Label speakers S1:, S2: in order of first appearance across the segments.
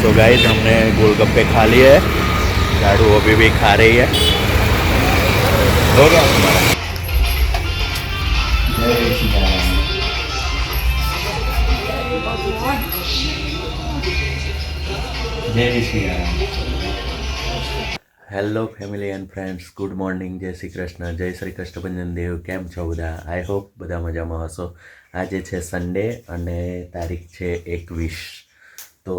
S1: So guys हमने गोलगप्पे खा लिए है झाड़ू अभी भी खा रही है हो गया जय श्री राम જય Shri hello family and friends good morning જય શ્રી કૃષ્ણ જય શ્રી કૃષ્ણભંજન દેવ કેમ છો બધા? આઈ હોપ બધા મજામાં હશો. આજે છે સન્ડે અને તારીખ છે એકવીસ. તો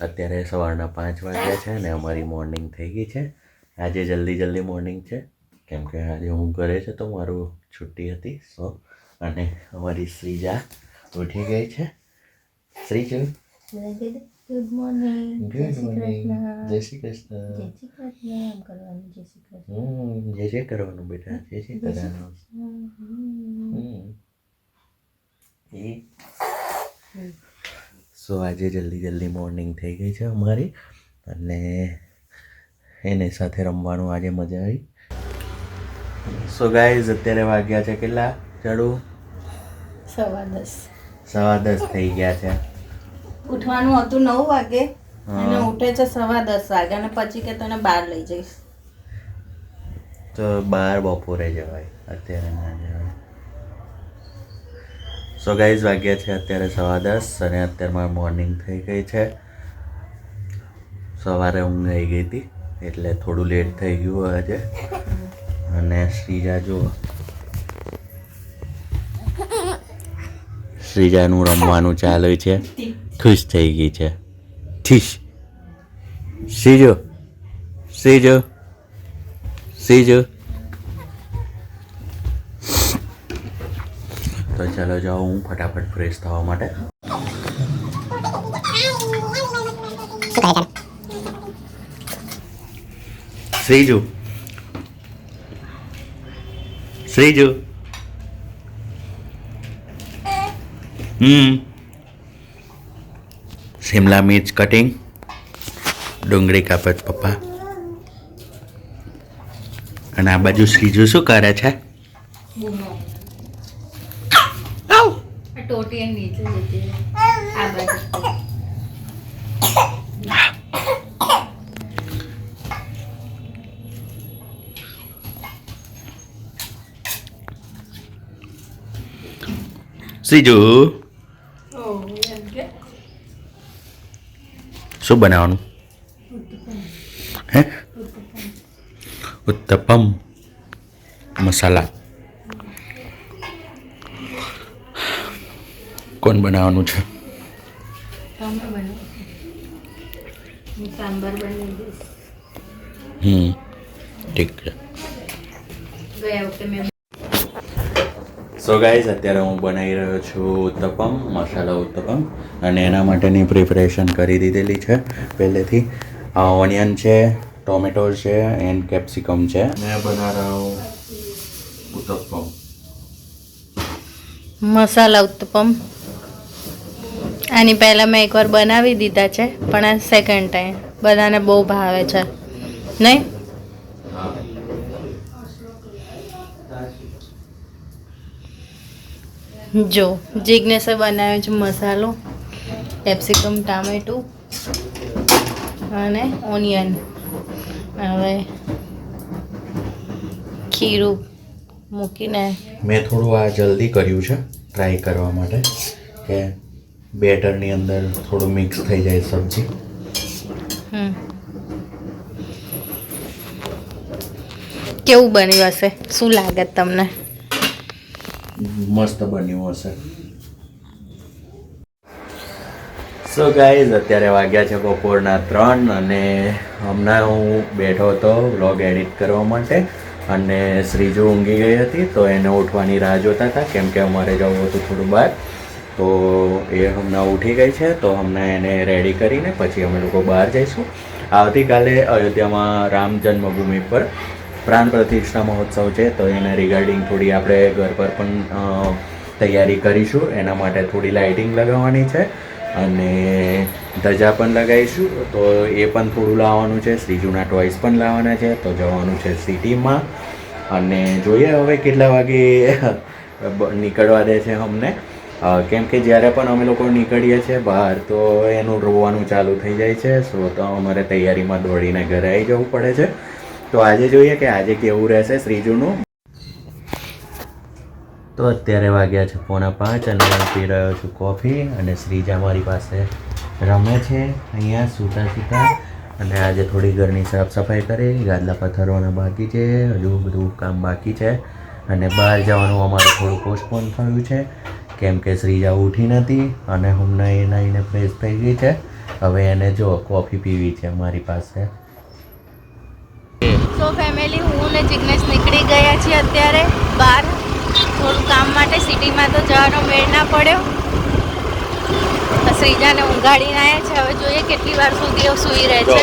S1: અત્યારે સવારના પાંચ વાગ્યા છે અને અમારી મોર્નિંગ થઈ ગઈ છે. આજે જલ્દી જલ્દી મોર્નિંગ છે. કેમ કે આજે હું ઘરે છે તો મારું છુટ્ટી હતી, સો અને અમારી શ્રીજા ઉઠી ગઈ છે. Shreeju
S2: good morning
S1: good morning જય શ્રી કૃષ્ણ
S2: જય શ્રી કૃષ્ણ એમ કરવાનું જય શ્રી કૃષ્ણ
S1: હમ જે જે કરવાનું બેટા જે શ્રી કરવાનું સો આજે જલ્દી જલ્દી મોર્નિંગ થઈ ગઈ છે અમારી. અને એની સાથે રમવાનું આજે મજા આવી. સો ગાઈઝ અત્યારે વાગ્યા છે કેટલા? ચડું?
S2: સવા દસ.
S1: સવા દસ થઈ ગયા છે.
S2: ઉઠવાનું હતું નવ વાગે અને ઉઠે છે સવા દસ વાગે અને પછી કે તને બહાર લઈ જઈશ.
S1: તો બાર બપોરે જવાય અત્યારે ના જવાય. સો ગાઈઝ વાગ્યા છે અત્યારે સવા દસ અને અત્યારમાં મોર્નિંગ થઈ ગઈ છે. સવારે ઊંઘ આવી ગઈ હતી એટલે થોડું લેટ થઈ ગયું આજે. અને શ્રીજા જુઓ. શ્રીજાનું રમવાનું ચાલુ છે. ખુશ થઈ ગઈ છે. ઠીશ. સીજો. સીજો. સીજો. તો ચાલો જાઓ હું ફટાફટ ફ્રેશ થવા માટે. શ્રીજુ શ્રીજુ હમ. શિમલા મિર્ચ કટિંગ ડુંગળી કાપત પપ્પા. અને આ બાજુ શ્રીજુ શું કરે છે? શ્રીજુ શું બનાવવાનું? હે? ઉત્તપમ મસાલા. કોણ બનાવવાનું છે? હમ ઠીક છે. સો ગાઈઝ અત્યારે હું બનાવી રહ્યો છું ઉત્તપમ મસાલા ઉત્તપમ અને એના માટેની પ્રિપરેશન કરી દીધેલી છે. પહેલેથી ઓનિયન છે ટોમેટો છે એન્ડ કેપ્સિકમ છે. મેં બના રહ્યો ઉત્તપમ.
S2: મસાલા ઉત્તપમ. આની પહેલાં મેં એકવાર બનાવી દીધા છે પણ આ સેકન્ડ ટાઈમ બધાને બહુ ભાવે છે. નહીં? જો જિજ્ઞેશે બનાવ્યો છે મસાલો કેપ્સિકમ ટામેટું અને ઓનિયન. હવે ખીરું મૂકીને
S1: મેં થોડું આ જલ્દી કર્યું છે ટ્રાય કરવા માટે કે બેટરની અંદર થોડું મિક્સ થઈ જાય સબ્જી.
S2: કેવું બન્યું હશે? શું લાગે તમને?
S1: મસ્ત બન્યું હશે. સો ગાઈઝ અત્યારે વાગ્યા છે બપોરના ત્રણ અને હમણાં હું બેઠો હતો વ્લોગ એડિટ કરવા માટે અને શ્રીજુ ઊંઘી ગઈ હતી તો એને ઉઠવાની રાહ જોતા હતા કેમ કે અમારે જવું હતું થોડું બહાર. તો એ હમણાં ઉઠી ગઈ છે તો હમણાં એને રેડી કરીને પછી અમે લોકો બહાર જઈશું. આવતીકાલે અયોધ્યામાં રામ જન્મભૂમિ પર પ્રાણ પ્રતિષ્ઠા મહોત્સવ છે, તો એના રિગાર્ડિંગ થોડી આપણે ઘર પર પણ તૈયારી કરીશું. એના માટે થોડી લાઇટિંગ લગાવવાની છે અને ધજા પણ લગાવીશું. તો એ પણ થોડું લાવવાનું છે. શ્રીજુના ટોયસ પણ લાવવાના છે. તો જવાનું છે સિટીમાં અને જોઈએ હવે કેટલા વાગે નીકળવા દે છે અમને. કેમ કે જ્યારે પણ અમે લોકો નીકળીએ છીએ બહાર, તો એનું રોવાનું ચાલુ થઈ જાય છે. સો તો અમારે તૈયારીમાં દોડીને ઘરે આવી જવું પડે છે. તો આજે જોઈએ કે આજે કેવું રહેશે શ્રીજુનું? તો અત્યારે વાગ્યા છે પોણા પાંચ અને હું પી રહ્યો છું કોફી અને શ્રીજા મારી પાસે રમે છે અહીંયા સૂતા સૂતા અને આજે થોડી ઘરની સાફ સફાઈ કરી, ગાદલા પથ્થરોના બાકી છે, હજુ બધું કામ બાકી છે અને બહાર જવાનું અમારું થોડું પોસ્ટપોન થયું છે કેમ કે શ્રીજા ઉઠી નથી અને હમણાં એ નાહીને ફ્રેશ થઈ ગઈ છે. હવે એને જો કોફી પીવી છે મારી પાસે.
S2: સો ફેમિલી હું ને જિગ્નેશ નીકળી ગયા છીએ અત્યારે બહાર. થોડું કામ માટે સિટીમાં તો જવાનો મેળ ના પડ્યો. શ્રીજાને ઊંઘાડીને આવ્યા છે. હવે જોઈએ કેટલી વાર સુધી એ સૂઈ રહે છે.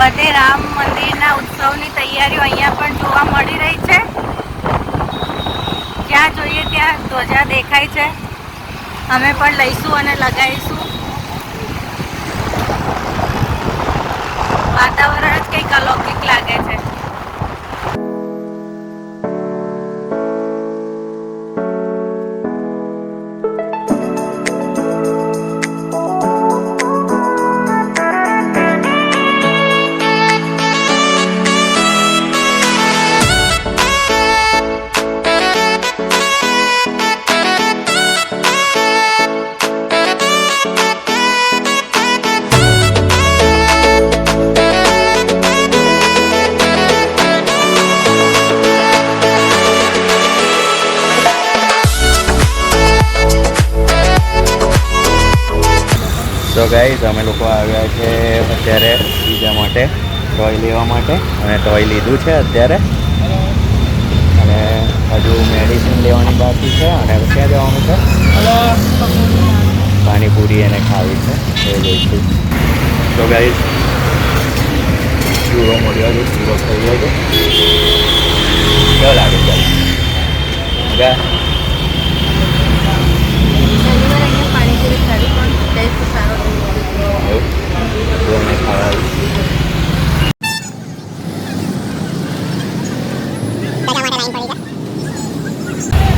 S2: બધે રામ મંદિરના ઉત્સવની તૈયારીઓ અહીંયા પણ જોવા મળી રહી છે. જ્યાં જોઈએ ત્યાં ધ્વજા દેખાય છે. અમે પણ લઈશું અને લગાવીશું. વાતાવરણ જ કંઈક અલૌકિક લાગે છે.
S1: તો ગાઈઝ અમે લોકો આવ્યા છે અત્યારે બીજા માટે ટોય લેવા માટે. અને ટોય લીધું છે અત્યારે. અને હજુ મેડિસિન લેવાની બાકી છે. અને ક્યાં જવાનું છે? પાણીપુરી એને ખાવી છે. એ લઈશું તો ગાઈઝ ચૂરો મળ્યો છે. ચૂરો ખાઈ લેજો કેવો લાગે છે ગા
S2: પાણીપુરી ખાવી પણ ટેસ્ટ સારો
S1: એવું તો અમે ખાવા આવીશું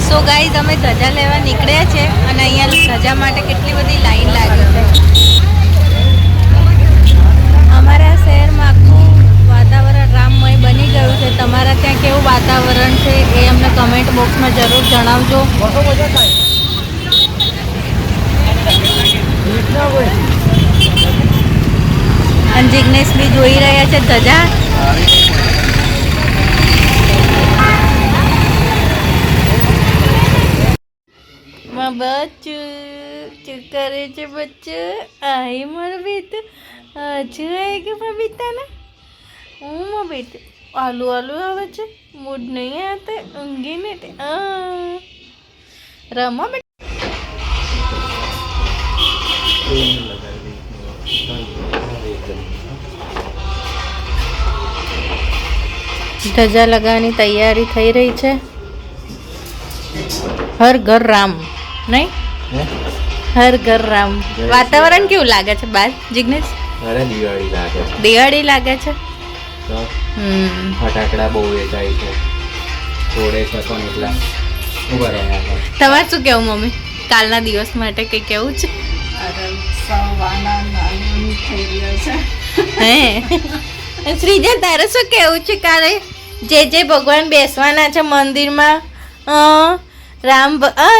S2: સો ગાઈઝ અમે ધજા લેવા નીકળ્યા છે અને અહીંયા ધજા માટે કેટલી બધી લાઈન લાગી છે. અમારા શહેરમાં આખું વાતાવરણ રામમય બની ગયું છે. તમારા ત્યાં કેવું વાતાવરણ છે એ અમને કમેન્ટ બોક્સમાં જરૂર જણાવજો. અને બી જોઈ રહ્યા છે ધજા. બચ્ચું શું કરે છે બચ્ચું. આઈ મારો બેટો. હજુ આવી ગયો મારા હું મારો બેટો. આલુ આલુ આવે છે. મૂડ નહીં આવતા. ઊંઘી ને તે આ. ધજા લગાવવાની તૈયારી થઈ રહી છે. હર ઘર રામ નહીં? હર ઘર રામ. વાતાવરણ કેવું લાગે છે બાર જિગ્નેશ?
S1: દિવાળી લાગે છે.
S2: દિવાળી લાગે છે?
S1: ફટાકડા બહુ વેચાય છે. થોડે છે પણ એટલા.
S2: તમારે શું કેવું મમ્મી? કાલના દિવસ માટે કંઈ કેવું છે? હે. શ્રીજા તારે શું કેવું છે? કાલે જે જે ભગવાન બેસવાના છે મંદિરમાં અ, રામ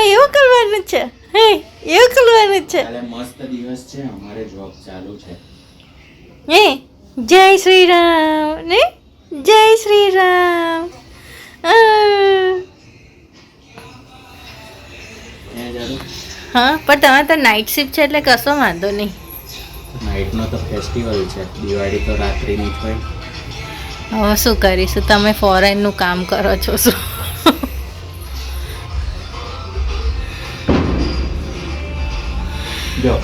S2: એવું કરવાનું છે. હે એવું કરવાનું છે.
S1: મસ્ત દિવસ છે અમારે જોબ ચાલુ છે.
S2: હે જય શ્રી રામ ને? જય શ્રી રામ
S1: આ જરૂર
S2: હા પણ તમારે તો નાઇટ શિફ્ટ છે એટલે કશો વાંધો નહીં.
S1: નાઇટનો તો ફેસ્ટિવલ છે. દિવાળી તો રાત્રિની જ હોય.
S2: હવે શું કરીશું? તમે ફોરેનનું કામ કરો છો શું?
S1: જો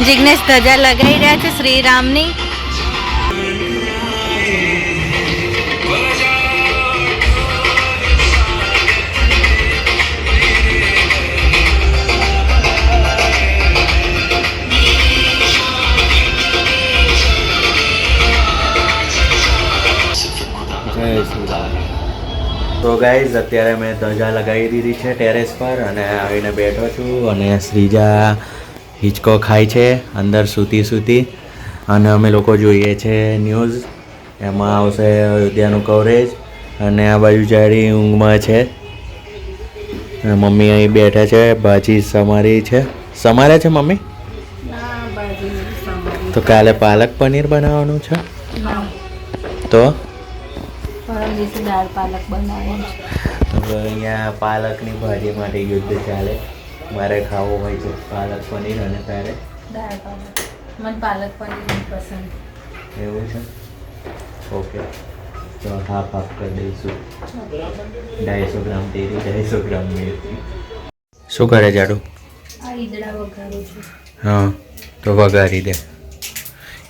S2: જિગ્નેશ ધજા લગાવી રહ્યા છે શ્રીરામની.
S1: તો ગાઈઝ અત્યારે મેં ધજા લગાવી દીધી છે ટેરેસ પર અને આવીને બેઠો છું અને શ્રીજા હિંચકો ખાય છે અંદર સૂતી સૂતી. અને અમે લોકો જોઈએ છે ન્યૂઝ. એમાં આવશે અયોધ્યાનું કવરેજ અને આ બાજુ જાડી ઊંઘમાં છે. મમ્મી અહીં બેઠા છે ભાજી સમારી છે. સમારે છે મમ્મી? તો કાલે પાલક પનીર બનાવવાનું છે? તો?
S2: દાળ પાલક બનાવવાનું છે.
S1: અહીંયા પાલકની ભાજી માટે યુદ્ધ ચાલે. મારે ખાવું હોય છે પાલક પનીર અને તારે
S2: દાળ પાલક મને પાલક પનીર નહીં પસંદ
S1: એવું છે ઓકે તો હાફ હાફ કરી દઈશું ઢાઈસો ગ્રામ તેરી ઢાઈસો ગ્રામ મેથી શું કરે જાડુ
S2: આ ઈદડા વઘારું છું
S1: हाँ तो वगारी दे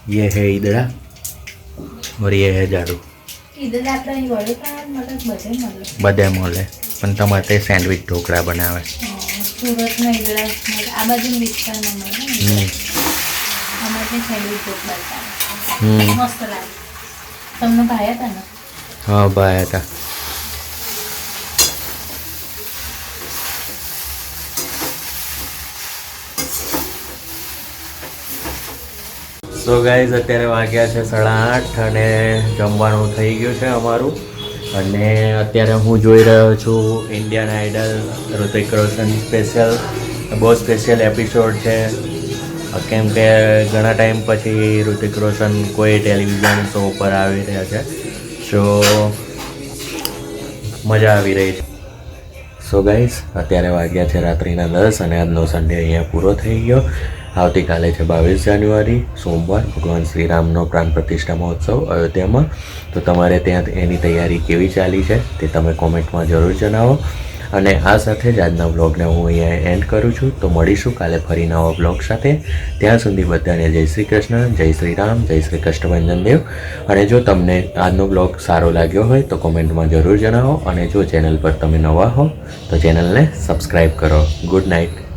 S1: ये है ईदड़ा और ये है झाड़ू
S2: ઈદડા આપણે અહીં વડોદરા મળે બધે મળે
S1: બધે મળે પણ તમારે તે સેન્ડવિચ ઢોકળા બનાવે
S2: સુરતના મળે આ બાજુ વિસ્તારમાં મળે અમારે સેન્ડવિચ ઢોકળા મસ્ત લાગે. તમને ભાયા હતા ને?
S1: હા ભાઈ હતા સો ગાઈઝ અત્યારે વાગ્યા છે સાડા આઠ અને જમવાનું થઈ ગયું છે અમારું. અને અત્યારે હું જોઈ રહ્યો છું Indian Idol Hrithik Roshan special બહુ સ્પેશિયલ એપિસોડ છે. કેમ કે ઘણા ટાઈમ પછી ઋતિક રોશન કોઈ ટેલિવિઝન શો ઉપર આવી રહ્યા છે. સો મજા આવી રહી છે. સો ગાઈઝ અત્યારે વાગ્યા છે રાત્રિના દસ અને આજનો સન્ડે અહીંયા પૂરો થઈ ગયો. આવતીકાલે છે બાવીસ જાન્યુઆરી, સોમવાર. ભગવાન શ્રીરામનો પ્રાણ પ્રતિષ્ઠા મહોત્સવ અયોધ્યામાં. તો તમારે ત્યાં એની તૈયારી કેવી ચાલી છે તે તમે કોમેન્ટમાં જરૂર જણાવો. અને આ સાથે જ આજના બ્લોગને હું અહીંયા એન્ડ કરું છું. તો મળીશું કાલે ફરી નવા બ્લોગ સાથે. ત્યાં સુધી બધાને જય શ્રી કૃષ્ણ, જય શ્રી રામ, જય શ્રી કૃષ્ણભંજન દેવ. અને જો તમને આજનો બ્લોગ સારો લાગ્યો હોય તો કોમેન્ટમાં જરૂર જણાવો. અને જો ચેનલ પર તમે નવા હો તો ચેનલને સબસ્ક્રાઈબ કરો. Good night.